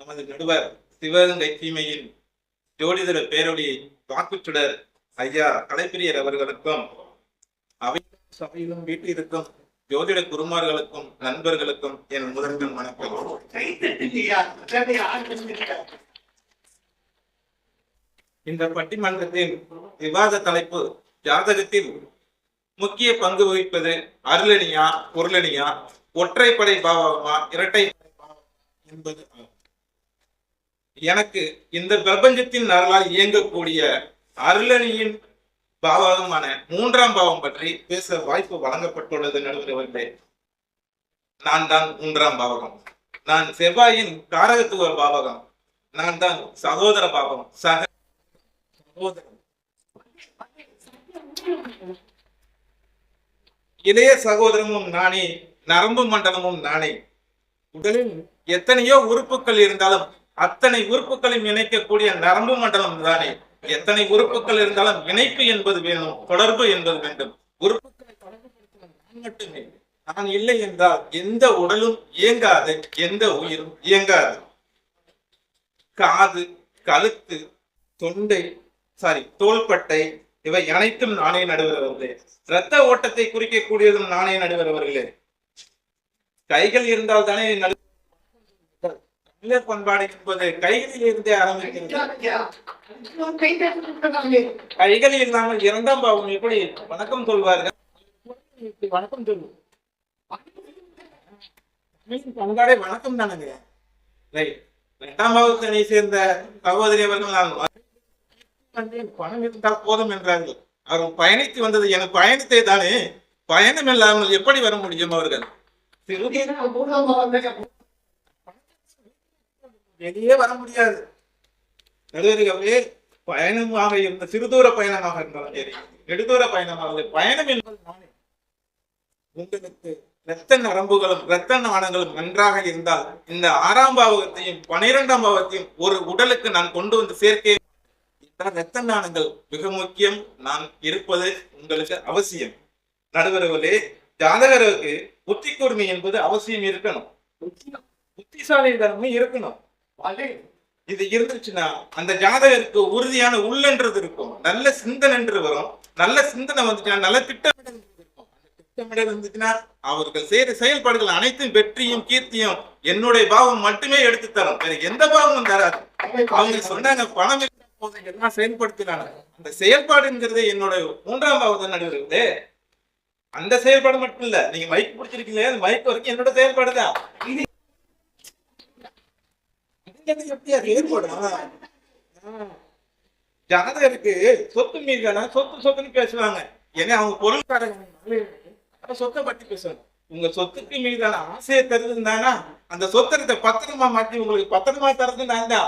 நமது நடுவர் சிவகங்கை தீமையின் ஜோதிடர பேரொளி வாக்குச்சுடர் ஐயா கலைப்பிரியர் அவர்களுக்கும் அவை சபையிலும் வீட்டிற்கும் ஜோதிட குருமார்களுக்கும் நண்பர்களுக்கும் என் முதல்கள் வணக்கம் இந்த பட்டிமன்றத்தின் விவாத தலைப்பு ஜாதகத்தில் முக்கிய பங்கு வகிப்பது அருளணியா பொருளணியா ஒற்றைப்படை பாவமா இரட்டைப்படை பாவமா என்பது ஆகும். எனக்கு இந்த பிரபஞ்சத்தின் அருளால் இயங்கக்கூடிய அருளணியின் பாவகமான மூன்றாம் பாவம் பற்றி பேச வாய்ப்பு வழங்கப்பட்டுள்ளது நடுவர் நான் தான் மூன்றாம் பாவகம். நான் செவ்வாயின் காரகத்துவ பாவகம். நான் தான் சகோதர பாவகம். சக சகோதரன் இளைய சகோதரமும் நானே நரம்பு மண்டலமும் நானே. உடலில் எத்தனையோ உறுப்புகள் இருந்தாலும் அத்தனை உறுப்புகளையும் இணைக்கக்கூடிய நரம்பு மண்டலம் தானே? எத்தனை உறுப்புகள் இருந்தாலும் இணைப்பு என்பது வேணும் தொடர்பு என்பது வேண்டும். உறுப்புகளை தொடர்புபடுத்துவது மட்டுமே. நான் இல்லை என்றால் எந்த உடலும் இயங்காது எந்த உயிரும் இயங்காது. காது கழுத்து தொண்டை சாரி தோள்பட்டை இவை அனைத்தும் நானே நடுவரவர்களே. இரத்த ஓட்டத்தை குறிக்கக்கூடியதும் நானே நடுவரவர்களே. கைகள் இருந்தால் தானே நடு பண்பாடு என்பது கைகளில் இருந்தே ஆரம்பிக்கிறது. கைகள் இல்லாமல் இரண்டாம் பாவம் எப்படி வணக்கம் சொல்வார்கள்? வணக்கம் சொல்லு பண்பாடே வணக்கம் தானுங்க. ரைட் இரண்டாம் பாவத்தினை சேர்ந்த சகோதரி அவர்கள் நான் பணம் இருந்தால் போதும் என்றார்கள். அவர்கள் பயணித்து வந்தது எனக்கு பயணித்தே தானே. பயணம் இல்லாமல் எப்படி வர முடியும் அவர்கள்? வெளியே வர முடியாது. நடுவர்களே பயணமாக இருந்த சிறுதூர பயணமாக இருந்தாலும் சரி நெடுதூர பயணமாக பயணம் என்பது நானே உங்களுக்கு இரத்த நரம்புகளும் இரத்த நாணங்களும் நன்றாக இருந்தால் இந்த ஆறாம் பாவகத்தையும் பனிரெண்டாம் பாவத்தையும் ஒரு உடலுக்கு நான் கொண்டு வந்து சேர்க்கேன் என்றால் இரத்த நாணங்கள் மிக முக்கியம். நான் இருப்பது உங்களுக்கு அவசியம். நடுவர்களே ஜாதகருக்கு புத்தி கூர்மை என்பது அவசியம் இருக்கணும். புத்திசாலி தன்மை இருக்கணும். இது இருந்துச்சுன்னா அந்த ஜாதகருக்கு உறுதியான உள்ளன்றது இருக்கும். நல்ல சிந்தனைன்று வரும். நல்ல சிந்தனை வந்துச்சுன்னா நல்ல திட்டமிடல் இருக்கும். அந்த திட்டமிடல் இருந்துச்சுன்னா அவர்கள் செய்த செயல்பாடுகள் அனைத்தும் வெற்றியும் கீர்த்தியும் என்னுடைய பாவம் மட்டுமே எடுத்து தரும். வேற எந்த பாவமும் தராது. அவங்க சொன்னாங்க பணம் போது எல்லாம் செயல்படுத்தினாங்க. அந்த செயல்பாடுங்கிறது என்னோட மூன்றாம் பாவத்தை நடுவது அந்த செயல்பாடு மட்டும் இல்ல நீங்க மைக் பிடிச்சிருக்கீங்களே அந்த மைக் வரைக்கும் என்னோட செயல்பாடு தான் இது எப்படி அது ஏற்படும்? ஜாதகருக்கு சொத்து மீதுனா சொத்து சொத்துன்னு பேசுவாங்க. ஏன்னா அவங்க பொருள்காரங்க. சொத்தை பத்தி பேசுவாங்க உங்க சொத்துக்கு மீதான ஆசையை தருதுன்னா அந்த சொத்தரத்தை பத்திரமா மாத்தி உங்களுக்கு பத்திரமா தரது நான் தான்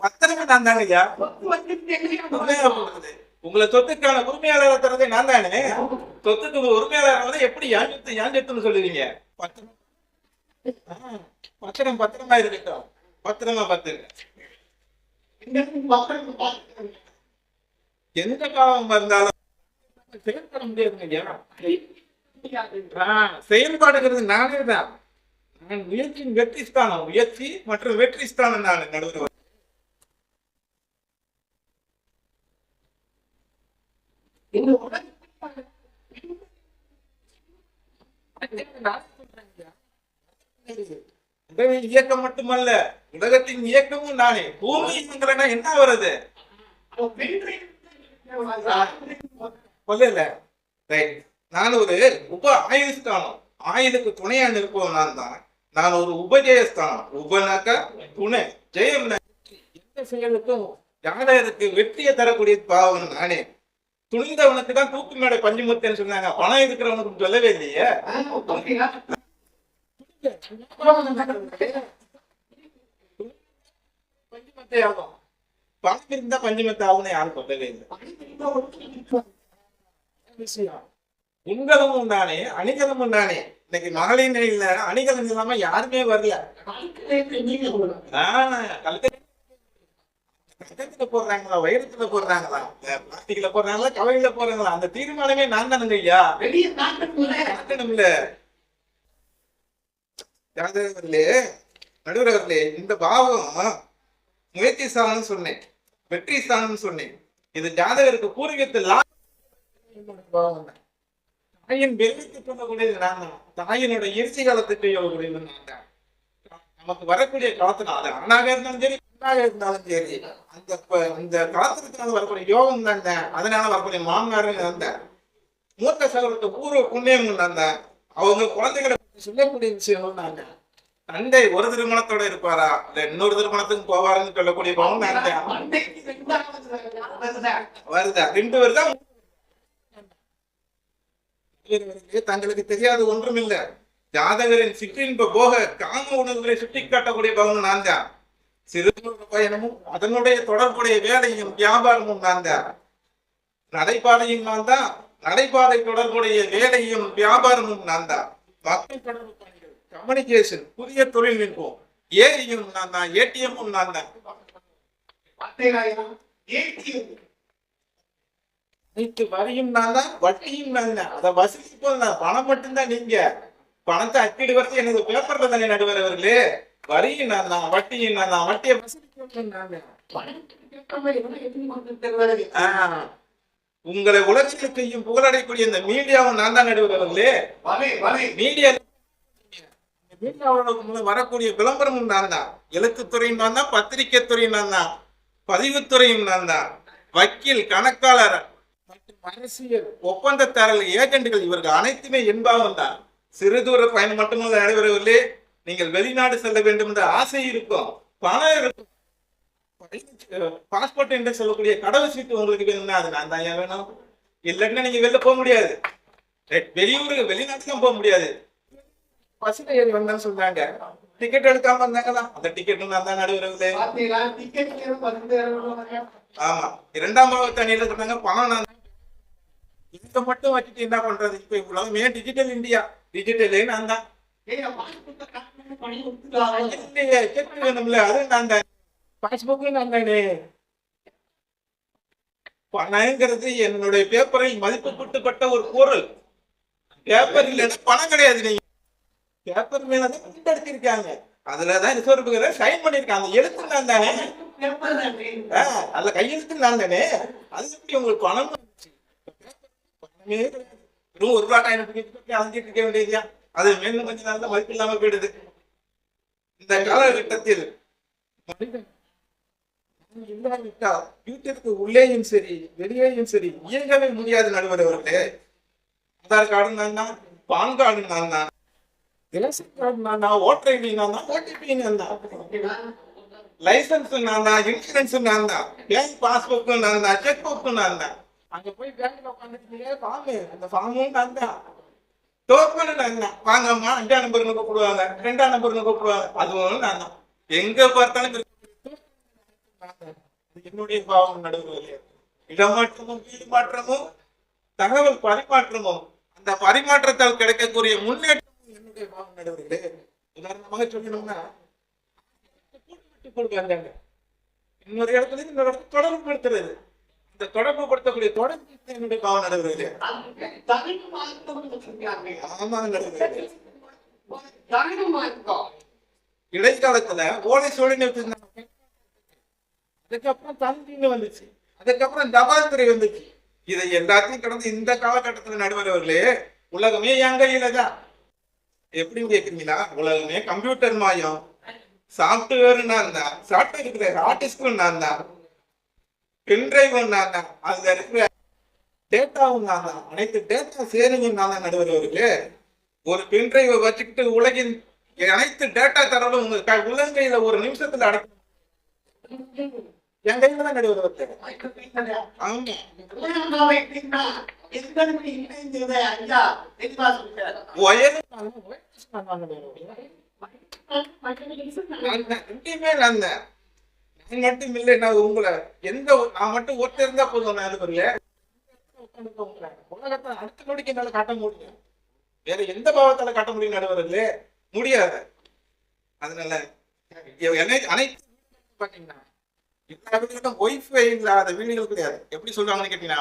பத்திரமா நான் தாங்க உங்களை சொத்துக்கான உரிமையாளரை தரதே நான் தானே? சொத்துக்கு உரிமையாளர் வந்து எப்படி யான் சொத்து சொல்லுவீங்க? பத்திரம். பத்திரம் பத்திரமா இருக்கட்டும் பத்திரமா பார்த்துங்க. எந்த பாவம் இருந்தாலும் செயல்பட முடியாதுங்க செயல்பாடுங்கிறது நானே தான் முயற்சியின் வெற்றி ஸ்தானம் முயற்சி மற்றும் வெற்றி ஸ்தானம் நான் நடுவர். உலகின் இயக்கம் மட்டுமல்ல உலகத்தின் இயக்கமும் நானே பூமி என்ன வருது சொல்லல ரைட். நான் ஒரு உப ஆயுஸ்தானம் ஆயுதக்கு துணையா நிற்பவன் நான் தான். நான் ஒரு உபஜெயஸ்தானம் உபனாக்கா துணை ஜெயம் எந்த செயலுக்கும் ஜாதகருக்கு வெற்றியை தரக்கூடிய பாவம் நானே. துணிந்தவனுக்கு தான் தூக்கு மேடை பஞ்சுமுத்தேன்னு சொன்னாங்க. பணம் இருக்கிறவனுக்கு சொல்லவே இல்லையே. பஞ்சுமத்தை ஆகும் பணம் இருந்தா பஞ்சமத்தை ஆகும்னு யாரும் சொல்லவே இல்லை விஷயம் தானே அணிகலமும் தானே இன்னைக்கு மகளிர் நிலையில அணிகலம் இல்லாம யாருமே வரல கட்டத்துல போடுறாங்களா வைரத்துல போடுறாங்களா பிளாஸ்டிக்ல போடுறாங்களா கவலையில போடுறாங்களா அந்த தீர்மானமே நான் தானுங்க ஐயா காட்டணும்ல இல்ல நடுவர் நடுவர்களே இந்த பாவம் முயற்சி ஸ்தானம் சொன்னேன். வெற்றி ஸ்தானம் சொன்னேன். இது ஜாதகருக்கு பூர்வீகத்தில் பாவம் தாயின் வெள்ளிக்கு சொல்லக்கூடியது நான் தான். தாயினுடைய இறுதி காலத்துக்கு சொல்லக்கூடியது நான் தான். நமக்கு வரக்கூடிய காலத்துல அது ஆணாக இருந்தாலும் சரி அண்ணாக இருந்தாலும் சரி அந்த அந்த காலத்திற்கு வரக்கூடிய யோகம் தான் அதனால வரக்கூடிய மாமனார் இருந்தேன் மூத்த சகோதரத்தை பூர்வ புண்ணியம் அந்த அவங்க குழந்தைகளை சொல்லக்கூடிய விஷயம் நாங்க தந்தை ஒரு திருமணத்தோட இருப்பாரா? இல்ல இன்னொரு திருமணத்துக்கு போவாருன்னு சொல்லக்கூடிய வருதுதான். வருதா. ரெண்டு பேர் தான். தங்களுக்கு தெரியாது ஒன்றுமில்ல ஜாதகரின் சிற்றின்ப போக காம உணர்வுகளை சுட்டி காட்டக்கூடிய பவன் நான் தான். சிறுமுக பயணமும் அதனுடைய தொடர்புடைய வேலையும் வியாபாரமும் நான் தான். நடைபாதையும் நான் தான். நடைபாதை தொடர்புடைய வேலையும் வியாபாரமும் நான் தான். மக்கள் தொடர்பு பணிகள் கம்யூனிகேஷன் புதிய தொழில்நுட்பம் ஏரியும் நான் தான் ஏடிஎம்மும் நான் தான். அனைத்து வரியும் நான் தான் வட்டியும் நான் தான். அதை வசூலிப்போது நான் பணம் மட்டும்தான் நீங்க. பணத்தை அச்சிடு வரது எனக்கு பேப்பர்ல தானே நடுவர் அவர்களே வரியும் நான் தான் வட்டியும் நான் தான் வட்டியை வசூலிப்போம் நான் தான். உங்களை உலகத்தில் செய்யும் புகழடையக்கூடிய இந்த மீடியாவும் நான் தான் நடுவர் அவர்களே. வலை, வலை. மீடியா மீடியாவோட வரக்கூடிய விளம்பரமும் நான் தான். எழுத்துத்துறையும் நான் தான் பத்திரிகை துறையும் நான் தான் பதிவுத்துறையும் நான் தான். வக்கீல் கணக்காளர் மற்றும் அரசியல் ஒப்பந்ததாரர் ஏஜென்ட்கள் இவர்கள் அனைத்துமே என்பாவும் தான். சிறு தூர பயணம் மட்டுமல்ல நடைபெறவில்லை நீங்கள் வெளிநாடு செல்ல வேண்டும் என்ற ஆசை இருக்கும். பணம் இருக்கும் பாஸ்போர்ட் என்று சொல்லக்கூடிய கடவு சீட்டு உங்களுக்கு வேணும்னா அது நான் தான் ஏன் வேணும்? இல்லைன்னா நீங்க வெளில போக முடியாது. வெளியூருக்கு வெளிநாட்டுக்கும் போக முடியாது. பஸ்ல ஏறி வந்தேன்னு சொல்றாங்க டிக்கெட் எடுக்காம வந்தாங்களா அந்த டிக்கெட் நான் தான் ரூபாய். ஆமா. இரண்டாம் பாவத்து அணியில சொன்னாங்க பணம் நான். இங்க மட்டும் வச்சுட்டு என்ன பண்றது? இப்ப உலகமே டிஜிட்டல் இந்தியா டிஜிட்டலே நான் தான். இல்லையே செக் வேணும்ல அது நான் தான். பாஸ்புக்கும் நான் பணங்கிறது என்னுடைய பேப்பரில் மதிப்புப்பட்டுப்பட்ட ஒரு பொருள். பேப்பர் இல்லைன்னா பணம் கிடையாது நீங்க. பேப்பர் மேலதான் பிரிண்ட் எடுத்திருக்காங்க. அதுலதான் ரிசர்வ் சைன் பண்ணிருக்காங்க. எழுத்து நான் தானே. அதுல கையெழுத்து நான் தானே. அது எப்படி உங்களுக்கு பணம்? பணமே கிடையாது. வெறும் ஒரு ரூபாய் காயின் இருக்க வேண்டியதுயா அது மேலும் கொஞ்ச நாள் மதிப்பு இல்லாம போயிடுது. இந்த காலகட்டத்தில் மனிதன் இல்லாவிட்டால் வீட்டிற்கு உள்ளேயும் சரி வெளியேயும் சரி இயங்கவே முடியாது நடுவர் அவர்களே. ஆதார் கார்டு தான் பான் கார்டு தான் ரேஷன் கார்டு நான் ஓட்டர் ஐடி நான் ஓடிபி லைசன்ஸ் நான் தான் இன்சூரன்ஸ் நான் தான் பேங்க் பாஸ்புக் நான் தான் செக் புக் நான் தான் அங்க போய் பேங்க்ல உட்காந்துட்டு ஃபார்ம் அந்த ஃபார்மும் நான் தான் டோக்கன் நான் தான் வாங்கம்மா அஞ்சாம் நம்பர்னு கூப்பிடுவாங்க ரெண்டாம் நம்பர்னு கூப்பிடுவாங்க அதுவும் நான் தான் எங்க பார்த்தாலும் இருக்கு. நான் தான். இது என்னுடைய பாவம் நடுவில். இடமாற்றமும் வீடு மாற்றமும் தகவல் பரிமாற்றமும் அந்த பரிமாற்றத்தால் கிடைக்கக்கூடிய முன்னேற்றமும் என்னுடைய பாவம் நடுவில். உதாரணமாக சொல்லணும்னா கொடுக்காங்க இன்னொரு இடத்துல இன்னொரு இடத்துல தொடர்பு படுத்துறது இந்த தொடர்பு படுத்தக்கூடிய தொடர்பு என்னுடைய பாவம் வச்சிருக்காங்க. ஆமா மார்க்கம். இடைக்காலத்துல ஓலை வச்சிருந்தாங்க அதுக்கப்புறம் தந்தின்னு வந்துச்சு. அதுக்கப்புறம் தபால் துறை வந்துச்சு. இதை எல்லாத்தையும் கடந்து இந்த காலகட்டத்தில் நடுவரவர்களே உலகமே என் கையில தான். எப்படின்னு கேக்குறீங்களா? உலகமே கம்ப்யூட்டர் மாயம். சாஃப்ட்வேர் நான் தான் சாஃப்ட்வேர் இருக்கிற ஆர்டிஸ்டும் நான் தான் பென்டிரைவும் நான் தான் அதுல இருக்கிற டேட்டாவும் நான் தான் அனைத்து டேட்டா சேருங்க நான் தான் நடுவரவர்களே ஒரு பென்டிரைவை வச்சுக்கிட்டு உலகின் அனைத்து டேட்டா தரவும் உங்க உலகையில ஒரு நிமிஷத்துல அடக்க என் கையில தான் நான் மட்டும் உங்களை? எந்த நான் மட்டும் ஒருத்தர் இருந்தா போதும் நான் அது வரல உலகத்தை அடுத்த நொடிக்கு என்னால காட்ட முடியும் வேற எந்த பாவத்தால காட்ட முடியும் நடுவர்களே முடியாது. அதனால அனைத்து பாத்தீங்கன்னா எல்லா வீடுகளும் ஒய்ஃபை இல்லாத வீடுகள் கிடையாது. எப்படி சொல்றாங்கன்னு கேட்டீங்கன்னா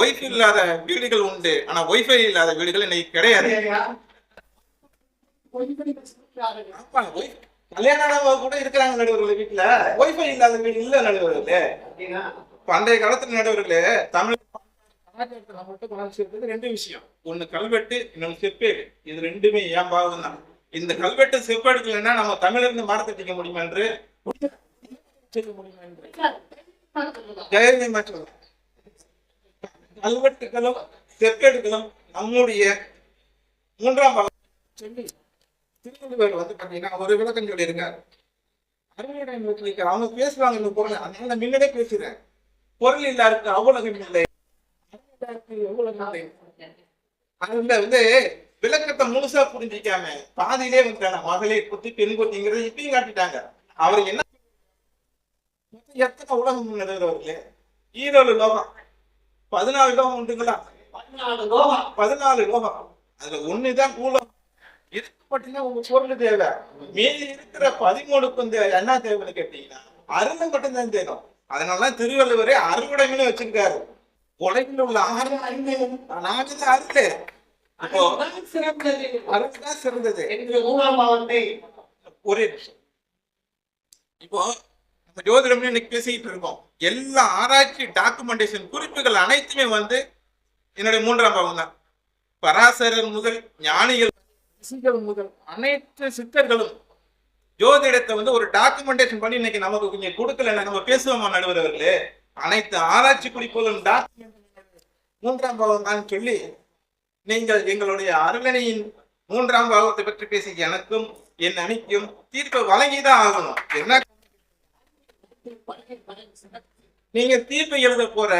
ஒய்ஃபை இல்லாத வீடுகள் உண்டு. ஆனா ஒய்ஃபை இல்லாத வீடுகள் இன்னைக்கு கிடையாது. கல்யாணம் கூட இருக்கிறாங்க நடுவர்களே வீட்டுல. ஒய்ஃபை இல்லாத வீடு இல்ல நடுவர்களே. பண்டைய காலத்துல நடுவர்களே தமிழ் ரெண்டு விஷயம். ஒண்ணு கல்வெட்டு இன்னொன்னு செப்பேடு. இது ரெண்டுமே ஏன் பாவம் தான் இந்த கல்வெட்டு செப்பேடுகள்னா நம்ம தமிழர்ந்து மரத்தை திக்க முடியுமா என்று செய்ய முடியுமா என்று ஜெயலலிதா மற்றும் கல்வெட்டுகளும் செப்பேடுகளும் நம்முடைய மூன்றாம் பாகம் சொல்லி திருவள்ளுவர் வந்து பாத்தீங்கன்னா ஒரு விளக்கம் சொல்லியிருக்காரு அறுவடை நிலத்துல அவங்க பேசுவாங்க இந்த பொருள் அதனால நான் முன்னாடியே பேசுறேன் பொருள் இல்லாருக்கு அவ்வளவு இல்லை அருளில்லாருக்கு அதுல வந்து விளக்கத்தை முழுசா புரிஞ்சிக்காம பாதியிலே வந்துட்டாங்க மகளிர் குத்தி பெண் குத்திங்கிறத இப்பயும் காட்டிட்டாங்க அவர் என்ன எத்தனை உலகம் நடக்கிறவர்களே? ஈரோடு லோகம். பதினாலு லோகம் உண்டுங்களா? பதினாலு லோகம். பதினாலு லோகம். அதுல ஒண்ணுதான் கூலம் இதுக்கு மட்டும்தான் உங்க பொருள் தேவை. மீதி இருக்கிற பதிமூணுக்கு வந்து என்ன தேவைன்னு கேட்டீங்கன்னா அருளை மட்டும்தான் தேடும் அதனாலதான் திருவள்ளுவரே அறுவடைன்னு வச்சிருக்காரு. உலகில் உள்ள ஆறு நான்கு அருள். இப்போ அதுதான் சிறந்தது. ஒரே இப்போ நம்ம ஜோதிடம்னு இன்னைக்கு பேசிக்கிட்டு இருக்கோம். எல்லா ஆராய்ச்சி டாக்குமெண்டேஷன் குறிப்புகள் அனைத்துமே வந்து என்னுடைய மூன்றாம் பாவம் தான். பராசரர் முதல் ஞானிகள் ரிஷிகள் முதல் அனைத்து சித்தர்களும் ஜோதிடத்தை வந்து ஒரு டாக்குமெண்டேஷன் பண்ணி இன்னைக்கு நமக்கு கொஞ்சம் கொடுக்கல நம்ம பேசுவோமா நடுவர் அவர்களே? அனைத்து ஆராய்ச்சி குறிப்புகளும் டாக்குமெண்ட் மூன்றாம் பாவம் தான் சொல்லி நீங்கள் எங்களுடைய அருளனையின் மூன்றாம் பாவத்தை பற்றி பேசி எனக்கும் என் அணிக்கும் தீர்ப்பை வழங்கிதான் ஆகணும். என்ன நீங்க தீர்ப்பு எழுத போற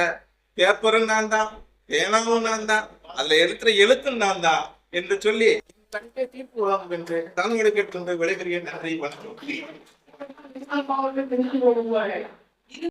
பேப்பரும் நான் தான் பேனாவும் நான் தான் அதுல எழுத்துற எழுத்தும் நான் தான் என்று சொல்லி தீர்ப்பு வழங்கும் என்று தான் கேட்டு விடைபெறுகிறேன் நன்றி வணக்கம்.